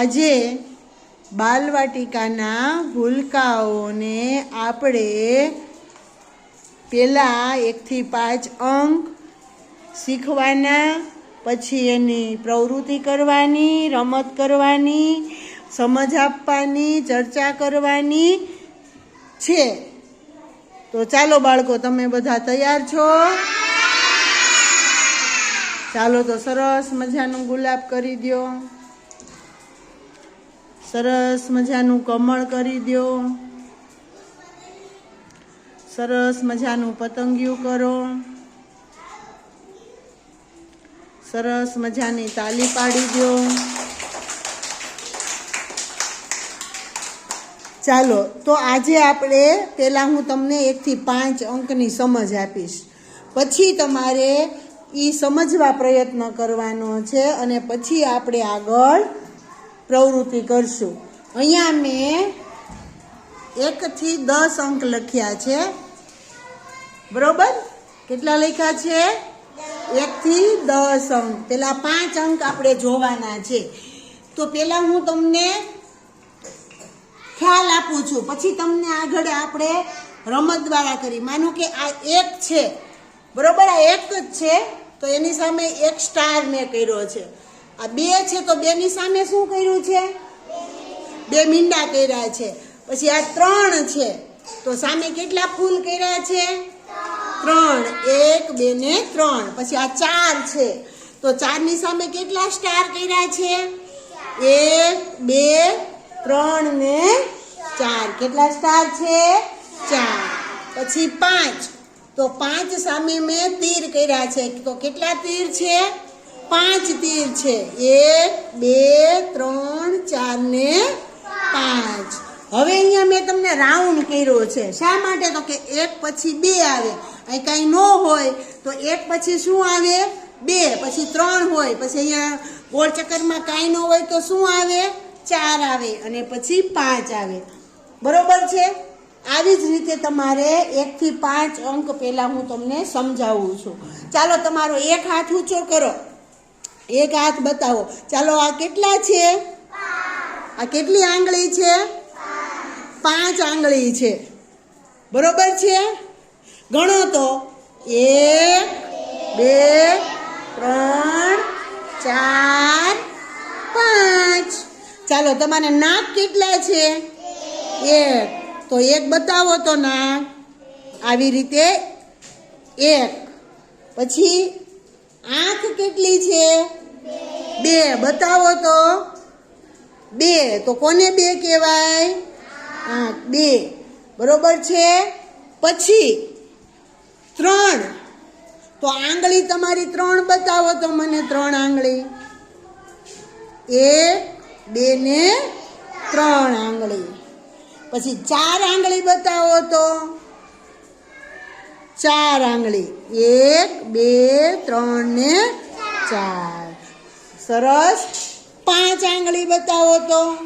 આજે બાલવાટિકાના ભૂલકાઓને આપણે પહેલાં એકથી પાંચ અંક શીખવાના, પછી એની પ્રવૃત્તિ કરવાની, રમત કરવાની, સમજ આપવાની, ચર્ચા કરવાની છે. તો ચાલો બાળકો, તમે બધા તૈયાર છો? ચાલો તો સરસ મજાનું ગુલાબ કરી દ્યો. સરસ મજાનું કમળ કરી દો સરસ મજાનું પતંગિયું કરો. સરસ મજાની તાલી પાડી દો ચાલો, તો આજે આપણે પહેલાં હું તમને એકથી પાંચ અંકની સમજ આપીશ. પછી તમારે એ સમજવા પ્રયત્ન કરવાનો છે અને પછી આપણે આગળ પ્રવૃત્તિ કરશું. અહીંયા મેં એકથી દસ અંક લખ્યા છે. બરોબર? કેટલા લખ્યા છે? એકથી દસ અંક. પેલા પાંચ અંક આપણે જોવાના છે. તો પહેલાં હું તમને ખ્યાલ આપું છું. પછી તમને આગળ આપણે રમત દ્વારા કરી. માનો કે આ એક છે. બરોબર? આ એક જ છે. તો એની સામે એક સ્ટાર મેં કર્યો છે. આ બે છે તો બેની સામે શું કર્યું છે? બે મીંડા કર્યા છે. પછી આ ત્રણ છે તો સામે કેટલા ફૂલ કર્યા છે? ત્રણ. એક, બે ને ત્રણ. પછી આ ચાર છે. તો ચારની સામે કેટલા સ્ટાર કર્યા છે? એક, બે, ત્રણ ને ચાર. કેટલા સ્ટાર છે? ચાર. પછી પાંચ. તો પાંચ સામે મેં તીર કર્યા છે. તો કેટલા તીર છે? પાંચ તીર છે. એક, બે, ત્રણ, ચાર ને પાંચ. હવે અહીંયા મેં તમને રાઉન્ડ કર્યો છે. શા માટે? તો કે એક પછી બે આવે. અહીં કાંઈ ન હોય, તો એક પછી શું આવે? બે. પછી ત્રણ હોય. પછી અહીંયા ગોળ ચક્કરમાં કાંઈ ન હોય, તો શું આવે? ચાર આવે. અને પછી પાંચ આવે. બરોબર છે? આવી જ રીતે તમારે એકથી પાંચ અંક પહેલાં હું તમને સમજાવું છું. ચાલો, તમારો એક હાથ ઊંચો કરો. એક હાથ બતાવો. ચાલો, આ કેટલા છે? આ કેટલી આંગળી છે? પાંચ આંગળી છે. બરોબર છે? ગણો તો. એક, બે, ત્રણ, ચાર, પાંચ. ચાલો, તમારે નાક કેટલા છે? એક. તો એક બતાવો તો નાક. આવી રીતે એક. પછી આંખ કેટલી છે? બે, બતાવો તો. બે, તો કોને બે કહેવાય? આંખ બે. બરોબર છે? પછી ત્રણ. તો આંગળી તમારી ત્રણ બતાવો તો મને ત્રણ આંગળી. એક, બે ને ત્રણ આંગળી. પછી ચાર આંગળી બતાવો તો. ચાર આંગળી. એક, બે, ત્રણ ને ચાર. સરસ. પાંચ આંગળી બતાવો તો.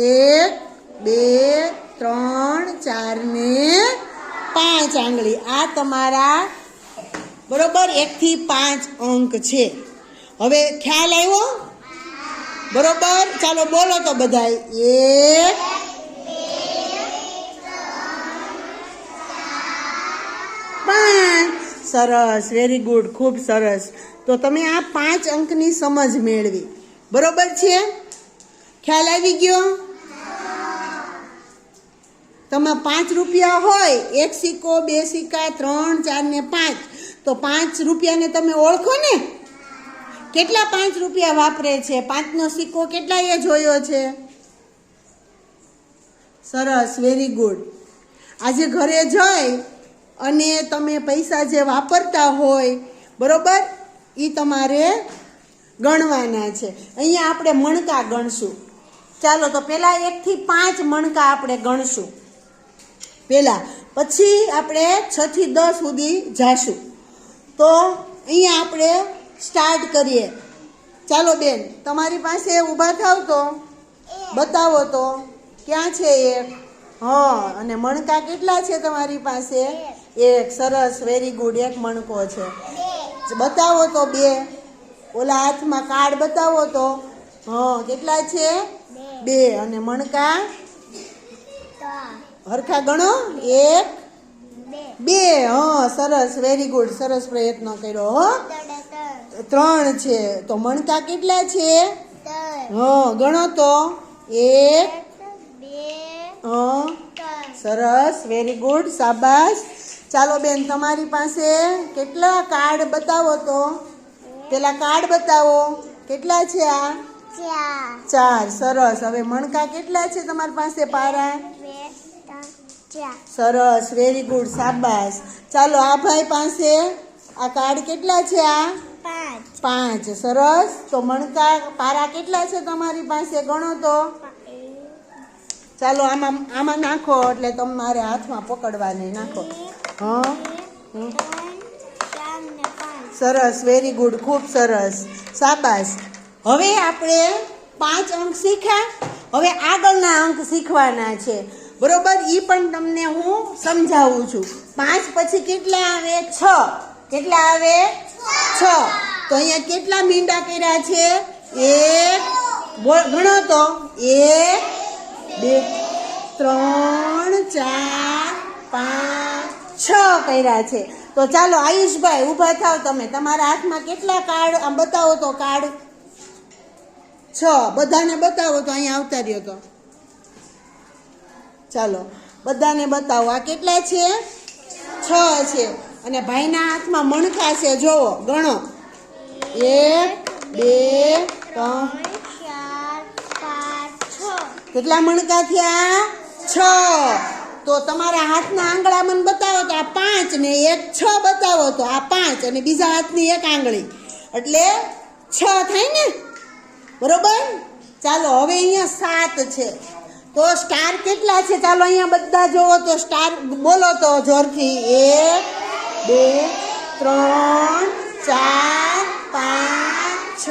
એક, બે, ત્રણ, ચાર ને પાંચ આંગળી. આ તમારા બરોબર એકથી પાંચ અંક છે. હવે ખ્યાલ આવ્યો? બરોબર? ચાલો બોલો તો બધાય. એક, પાંચ. સરસ. વેરી ગુડ ખૂબ સરસ. તો તમે આ પાંચ અંકની સમજ મેળવી. બરોબર છે? ખ્યાલ આવી ગયો? તમે પાંચ રૂપિયા હોય, એક સિક્કો, બે સિક્કા, ત્રણ, ચાર ને પાંચ. તો પાંચ રૂપિયાને તમે ઓળખો ને? કેટલા પાંચ રૂપિયા વાપરે છે? પાંચનો સિક્કો કેટલા એ જોયો છે? સરસ વેરી ગુડ આજે ઘરે જઈ અને તમે પૈસા જે વાપરતા હોય, બરોબર? એ તમારે ગણવાના છે. અહીંયા આપણે મણકા ગણશું. ચાલો તો પહેલાં એકથી પાંચ મણકા આપણે ગણશું. પહેલાં પછી આપણે છથી દસ સુધી જાશું. તો અહીંયા આપણે સ્ટાર્ટ કરીએ. ચાલો બેન તમારી પાસે ઊભા થાવ તો. બતાવો તો. ક્યાં છે એક? હા અને મણકા કેટલા છે તમારી પાસે? એક. સરસ. વેરી ગુડ એક મણકો છે. બતાવો તો બે. ઓલા હાથમાં કાર્ડ બતાવો તો. હા કેટલા છે? બે. અને મણકા? હરખા ગણો? એક. બે. હા સરસ. વેરી ગુડ સરસ પ્રયત્ન કર્યો હો. ત્રણ. છે. તો મણકા કેટલા છે? હા ગણો તો. એક. હા. સરસ. વેરી ગુડ શાબાશ. ચાલો બેન, તમારી પાસે કેટલા કાર્ડ બતાવો તો? પેલા કાર્ડ બતાવો. કેટલા છે આ? ચાર. સરસ. હવે મણકા કેટલા છે તમારી પાસે પારા? સરસ. વેરી ગુડ સાબાસ ચાલો, આ ભાઈ પાસે આ કાર્ડ કેટલા છે આ? પાંચ. સરસ. તો મણકા, પારા કેટલા છે તમારી પાસે? ગણો તો. ચાલો, આમાં આમાં નાખો એટલે તમારે હાથમાં પકડવાની. નાખો. હા. સરસ વેરી ગુડ ખૂબ સરસ. સાબાસ હવે આપણે પાંચ અંક શીખ્યા. હવે આગળના અંક શીખવાના છે. બરોબર? એ પણ તમને હું સમજાવું છું. પાંચ પછી કેટલા આવે? છ. કેટલા આવે? છ. તો અહીંયા કેટલા મીંડા કર્યા છે? એક ગણો તો. એક બે ત્રણ ચાર પાંચ છ કર્યા છે. તો ચાલો આયુષભાઈ ઊભા થાવ તમે. તમારા હાથમાં કેટલા કાર્ડ? આમ બતાવો તો કાર્ડ. છ. બધાને બતાવો તો અહીંયા આવતા રહ્યો તો. ચાલો બધાને બતાવો. આ કેટલા છે? છ છે. અને ભાઈના હાથમાં મણકા છે. જોવો ગણો. એક બે ત્રણ. કેટલા મણકા થયા? છ. તો તમારા હાથના આંગળા મને બતાવો તો આ પાંચ ને એક છ બતાવો તો આ પાંચ અને બીજા હાથની એક આંગળી. એટલે છ થાય ને? બરોબર? ચાલો, હવે અહીંયા સાત છે. તો સ્ટાર કેટલા છે? ચાલો, અહીંયા બધા જોવો તો સ્ટાર, બોલો તો જોરથી. એક, બે, ત્રણ, ચાર, પાંચ, છ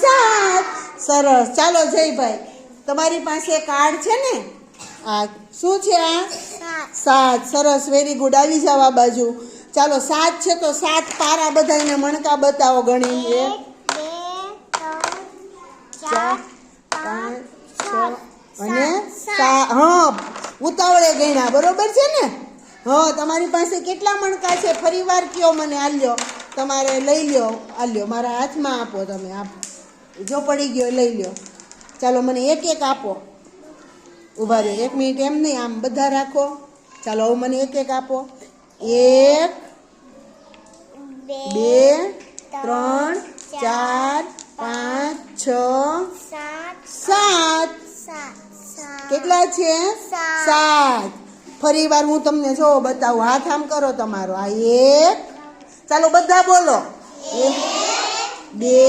સાત. સરસ. ચાલો, જયભાઈ. તમારી પાસે કાર્ડ છે ને? આ શું છે આ? સાત. સરસ. વેરી ગુડ આવી જાવ આ બાજુ. ચાલો સાત છે તો સાત પારા બધાને મણકા બતાવો ગણી. એ અને હા ઉતાવળે ગણ્યા. બરોબર છે ને? હા તમારી પાસે કેટલા મણકા છે? ફરી વાર કયો મને આલ્યો. તમારે લઈ લ્યો આલ્યો. મારા હાથમાં આપો તમે આપો. જો પડી ગયો લઈ લ્યો. ચાલો મને એક એક આપો. ઊભા રહ્યો એક મિનિટ એમ નહીં આમ બધા રાખો. ચાલો હવે મને એક એક આપો. એક બે ત્રણ ચાર પાંચ છ સાત કેટલા છે? સાત. ફરી વાર હું તમને જો બતાવું. હાથ આમ કરો તમારો. આ એક. ચાલો બધા બોલો. એક બે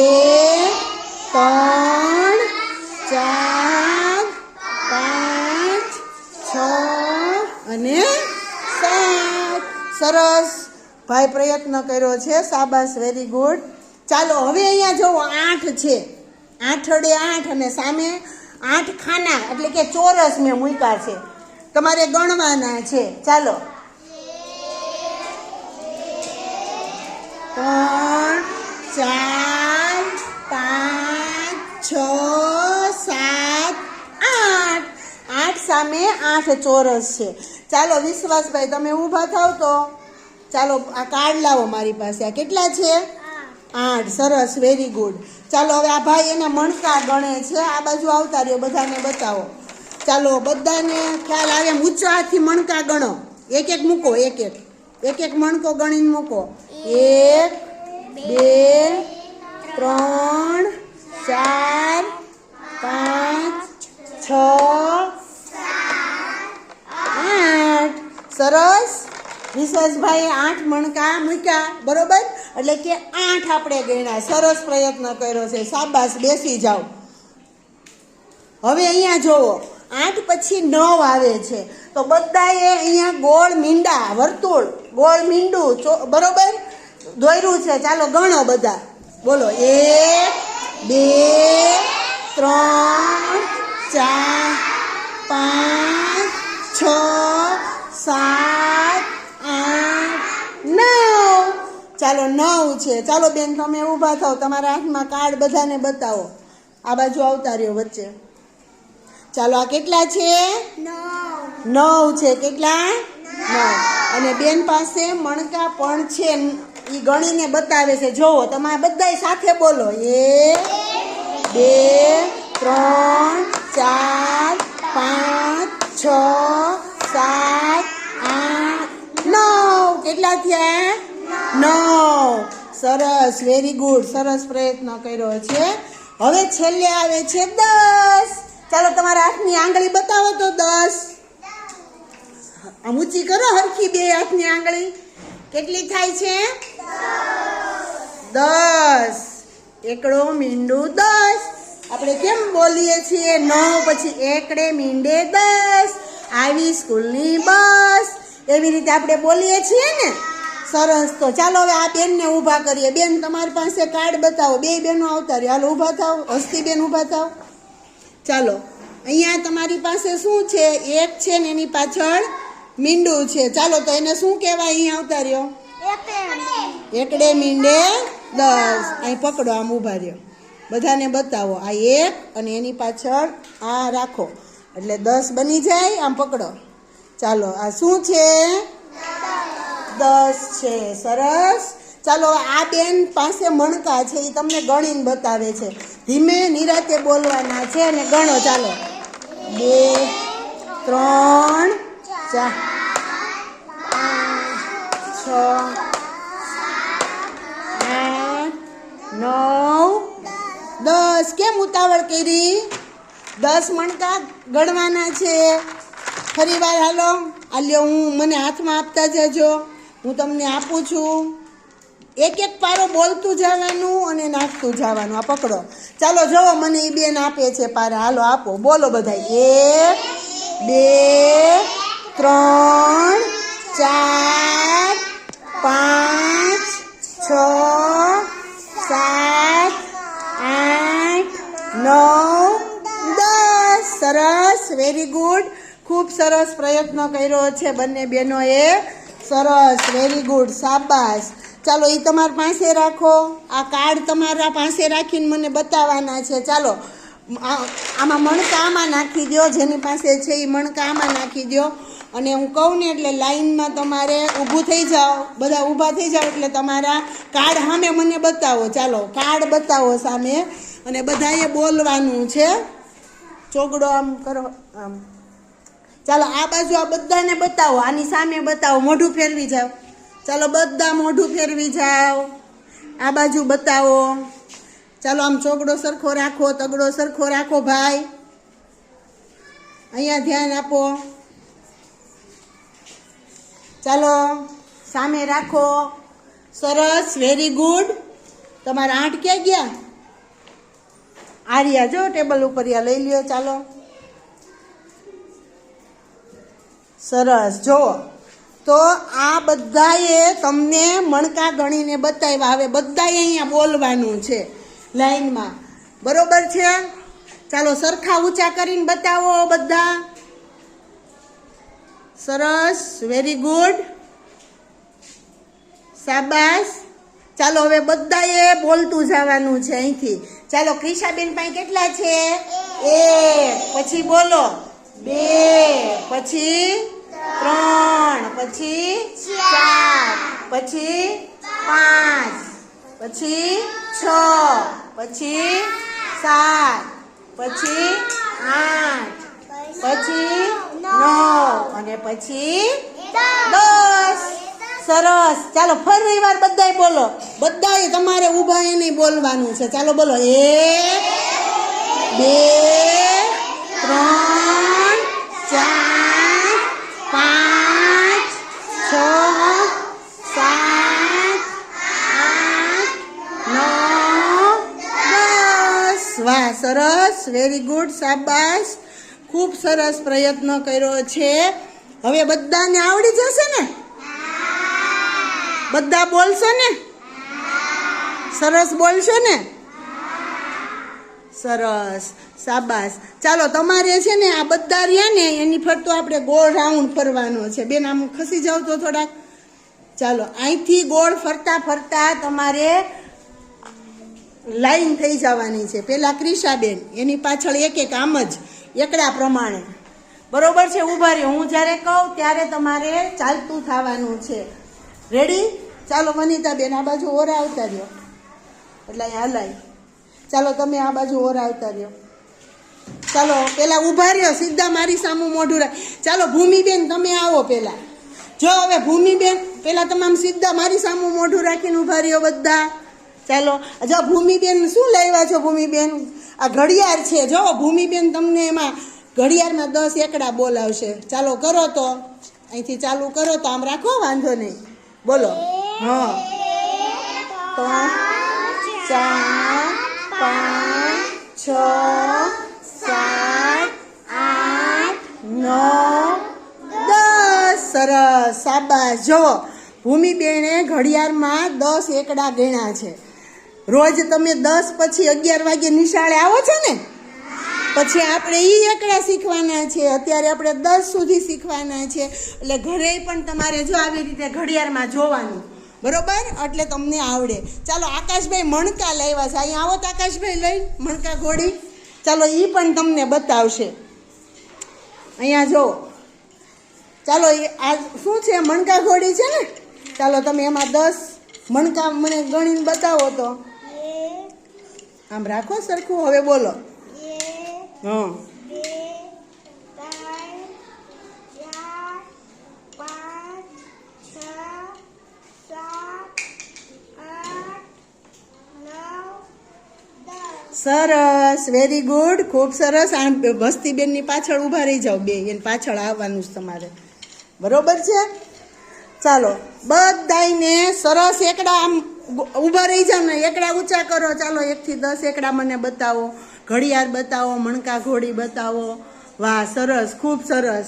ત્રણ ચાર અને સાત. સરસ. ભાઈ પ્રયત્ન કર્યો છે. સાબાસ વેરી ગુડ ચાલો, હવે અહીંયા જુઓ આઠ છે. આઠડે આઠ અને સામે આઠ ખાના, એટલે કે ચોરસ મેં મૂક્યા છે. તમારે ગણવાના છે. ચાલો. ત્રણ, ચાર, પાંચ, છ, સાત, આઠ. આઠ સામે આઠ ચોરસ છે. ચાલો વિશ્વાસભાઈ, તમે ઊભા થાવ તો. ચાલો, આ કાર્ડ લાવો મારી પાસે. આ કેટલા છે? આઠ. સરસ વેરી ગુડ ચાલો, હવે આ ભાઈ એના મણકા ગણે છે. આ બાજુ આવતા રહ્યો, બધાને બતાવો. ચાલો, બધાને ખ્યાલ આવે એમ, ઊંચા હાથથી મણકા ગણો. એક એક મૂકો, એક એક. એક એક મણકો ગણીને મૂકો. એક, બે, ત્રણ, ચાર, પાંચ, છ આઠ. સરસ. વિશ્વાસભાઈ આઠ મણકા મૂક્યા, બરોબર? એટલે કે આઠ આપણે ગણ્યા. સરસ પ્રયત્ન કર્યો છે. શાબાશ, બેસી જાઓ. હવે અહીંયા જોવો. આઠ પછી નવ આવે છે. તો બધાએ અહીંયા ગોળ મીંડા, વર્તુળ, ગોળ મીંડું, ચો- બરોબર? દોર્યું છે. ચાલો ગણો બધા. બોલો, એક, બે, ત્રણ, ચાર, પાંચ છ, સાત, આઠ, નવ. ચાલો, નવ છે. ચાલો બેન, તમે ઊભા થાવ તમારા હાથમાં કાર્ડ બધાને બતાવો. આ બાજુ આવતા રહ્યો વચ્ચે. ચાલો, આ કેટલા છે? નવ છે. કેટલા? નવ. અને બેન પાસે મણકા પણ છે. એ ગણીને બતાવે છે. જોવો તમારે બધાય સાથે બોલો. એ બે, ત્રણ ચાર પાંચ છ સાત આઠ નવ કેટલા થયા નવ સરસ વેરી ગુડ સરસ પ્રયત્ન કર્યો છે. હવે છેલ્લે આવે છે દસ. ચાલો તમારા હાથની આંગળી બતાવો તો દસ. આમ ઊંચી કરો હરખી બે હાથની આંગળી. કેટલી થાય છે? દસ. એકડો મીંડું દસ. આપણે કેમ બોલીએ છીએ? નવ, પછી એકડે મીંડે દસ. આવી સ્કૂલની બસ. એવી રીતે આપણે બોલીએ છીએ ને? સરસ તો ચાલો હવે આ બેનને ઊભા કરીએ. બેન, તમારી પાસે કાર્ડ બતાવો. બે બેનો આવતા રહ્યો હાલો, ઊભા થાવ હસ્તી બેન ઊભા થાવ ચાલો, અહીંયા તમારી પાસે શું છે? એક છે ને એની પાછળ મીંડું છે. ચાલો, તો એને શું કહેવાય? અહીંયા આવતા રહ્યો. એકડે મીંડે દસ. અહીં પકડો, આમ ઊભા રહ્યો. બધાને બતાવો. આ એક અને એની પાછળ આ રાખો. એટલે દસ બની જાય, આમ પકડો. ચાલો, આ શું છે? દસ છે. સરસ. ચાલો, આ બેન પાસે મણકા છે એ તમને ગણીને બતાવે છે. ધીમે નિરાતે બોલવાના છે અને ગણો, ચાલો. બે, ત્રણ, ચાર. છ આઠ, નવ, દસ. કેમ ઉતાવળ કરી? દસ મણકા ગણવાના છે. ફરી વાર હાલો. આ લ્યો, હું મને હાથમાં આપતા જજો. હું તમને આપું છું. એક એક પારો બોલતું જવાનું અને નાખતું જવાનું. આ પકડો. ચાલો જુઓ મને એ બેન આપે છે પારા. હાલો, આપો. બોલો બધા એક, બે, ત્રણ, ચાર, પાંચ, છ, સાત, આઠ, નવ, દસ. સરસ. વેરી ગુડ ખૂબ સરસ પ્રયત્ન કર્યો છે બંને બહેનોએ સરસ વેરી ગુડ સાબાસ ચાલો એ તમારી પાસે રાખો. આ કાર્ડ તમારા પાસે રાખીને મને બતાવવાના છે. ચાલો આમાં મણકા આમાં નાખી દો જેની પાસે છે એ મણકા આમાં નાખી દો અને હું કહું ને એટલે લાઈનમાં તમારે ઊભું થઈ જાઓ. બધા ઊભા થઈ જાઓ એટલે તમારા કાર્ડ સામે મને બતાવો. ચાલો કાર્ડ બતાવો સામે. અને બધાએ બોલવાનું છે. ચોગડો આમ કરો, આમ. ચાલો, આ બાજુ આ બધાને બતાવો, આની સામે બતાવો, મોઢું ફેરવી જાઓ. ચાલો, બધા મોઢું ફેરવી જાઓ. આ બાજુ બતાવો. ચાલો, આમ ચોગડો સરખો રાખો, તગડો સરખો રાખો, ભાઈ. અહીંયા ધ્યાન આપો. ચાલો, સામે રાખો. સરસ વેરી ગુડ તમારા આઠ ક્યાં ગયા? આર્યા, જો, ટેબલ ઉપર લઈ લ્યો, ચાલો. સરસ. જો તો આ બધાએ તમને મણકા ગણીને બતાવ્યા. હવે બધાએ અહીંયા બોલવાનું છે લાઈનમાં. બરોબર છે? ચાલો સરખા ઊંચા કરીને બતાવો બધા. સરસ. વેરી ગુડ સાબાસ ચાલો હવે બધાએ બોલતું જવાનું છે અહીંથી. ચાલો ક્રિશાબેન પાસે કેટલા છે? એ પછી બોલો. બે. પછી? ત્રણ, પછી ચાર, પછી પાંચ, પછી છ, પછી સાત, પછી આઠ, પછી નવ અને પછી દસ. સરસ. ચાલો, ફરી વાર બધાય બોલો. બધાય તમારે ઊભા નહીં બોલવાનું છે. ચાલો, બોલો. એક, બે, ત્રણ, ચાર. પાંચ, છ, સાત, આઠ, નવ, દસ. વાહ, સરસ. વેરી ગુડ શાબાશ. ખૂબ સરસ પ્રયત્ન કર્યો છે. હવે બધાને આવડી જશે ને? બધા બોલશો ને? સરસ બોલશો ને? સરસ, સાબાસ. ચાલો, તમારે છે ને આ બધા રહ્યા ને, એની ફરતો આપણે ગોળ રાઉન્ડ ફરવાનો છે. બેન, આમ ખસી જાવ તો થોડાક. ચાલો, અહીંથી ગોળ ફરતા ફરતા તમારે લાઈન થઈ જવાની છે. પહેલાં ક્રિશાબેન એની પાછળ એક એક આમ જ, એકડા પ્રમાણે. બરોબર છે? ઊભા રહ્યો. હું જ્યારે કહું ત્યારે તમારે ચાલતું થવાનું છે. રેડી ચાલો, વનિતાબેન, આ બાજુ ઓરા આવતા રહ્યો. એટલે અહીંયા હલાય. ચાલો તમે આ બાજુ ઓરા આવતા રહ્યો. ચાલો પેલા ઊભા રહ્યો સીધા મારી સામું મોઢું રાખ. ચાલો ભૂમિબેન તમે આવો પેલા. જો હવે ભૂમિબેન પેલા તમામ સીધા મારી સામું મોઢું રાખીને ઊભા રહ્યો બધા. ચાલો જો ભૂમિબેન શું લાવ્યા છો ભૂમિબેન? આ ઘડિયાળ છે. જો ભૂમિબેન તમને એમાં ઘડિયાળમાં દસ એકડા બોલાવશે. ચાલો કરો તો. અહીંથી ચાલુ કરો તો આમ રાખો વાંધો નહીં. બોલો. હા. ત્રણ ચાર પાંચ, છ, સાત, આઠ, નવ, દસ. સરસ સાબાસ જુઓ ભૂમિબેને ઘડિયાળમાં દસ એકડા ગણ્યા છે. રોજ તમે દસ પછી અગિયાર વાગે નિશાળે આવો છો ને? પછી આપણે એ એકડા શીખવાના છે. અત્યારે આપણે દસ સુધી શીખવાના છે. એટલે ઘરે પણ તમારે જો આવી રીતે ઘડિયાળમાં જોવાનું. બરોબર? એટલે તમને આવડે. ચાલો આકાશભાઈ મણકા લાવ્યા છે. અહીંયા આવો તો આકાશભાઈ લઈ મણકા ઘોડી ચાલો એ પણ તમને બતાવશે. અહીંયા જો. ચાલો એ આ શું છે? મણકા ઘોડી છે ને? ચાલો તમે એમાં દસ મણકા મને ગણીને બતાવો તો. આમ રાખો સરખું. હવે બોલો. હા બે ત્રણ ચાર પાંચ છ સાત આઠ નવ દસ સરસ વેરી ગુડ ખૂબ સરસ. આ વસ્તીબેનની પાછળ ઊભા રહી જાઓ બે, એની પાછળ આવવાનું છે તમારે. બરોબર છે? ચાલો બધાને સરસ એકડા આમ ઊભા રહી જાઓ ને, એકડા ઊંચા કરો. ચાલો, એકથી દસ એકડા મને બતાવો. ઘડિયાળ બતાવો, મણકા ઘોડી બતાવો. વાહ, સરસ, ખૂબ સરસ.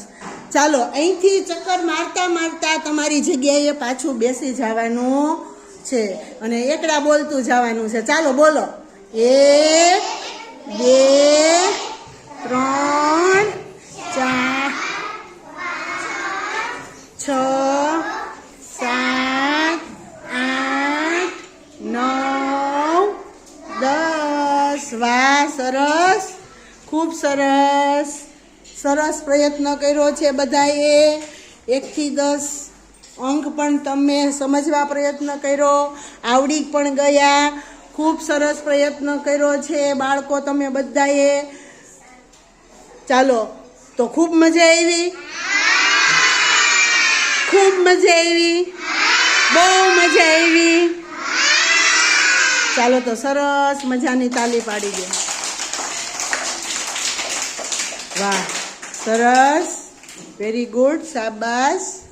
ચાલો, અહીંથી ચક્કર મારતા મારતા તમારી જગ્યાએ પાછું બેસી જવાનું છે અને એકડા બોલતું જવાનું છે. ચાલો, બોલો. એક, બે, ત્રણ, ચાર, છ, સાત, આઠ, નવ, દસ. વાહ, સરસ. ખૂબ સરસ. સરસ પ્રયત્ન કર્યો છે બધાએ. એકથી દસ અંક પણ તમે સમજવા પ્રયત્ન કર્યો. આવડી પણ ગયા. ખૂબ સરસ પ્રયત્ન કર્યો છે બાળકો, તમે બધાએ. ચાલો, તો ખૂબ મજા આવી. ખૂબ મજા આવી. બહુ મજા આવી. ચાલો, તો સરસ મજાની તાલી પાડી દે. વાહ, સરસ. વેરી ગુડ શાબાશ.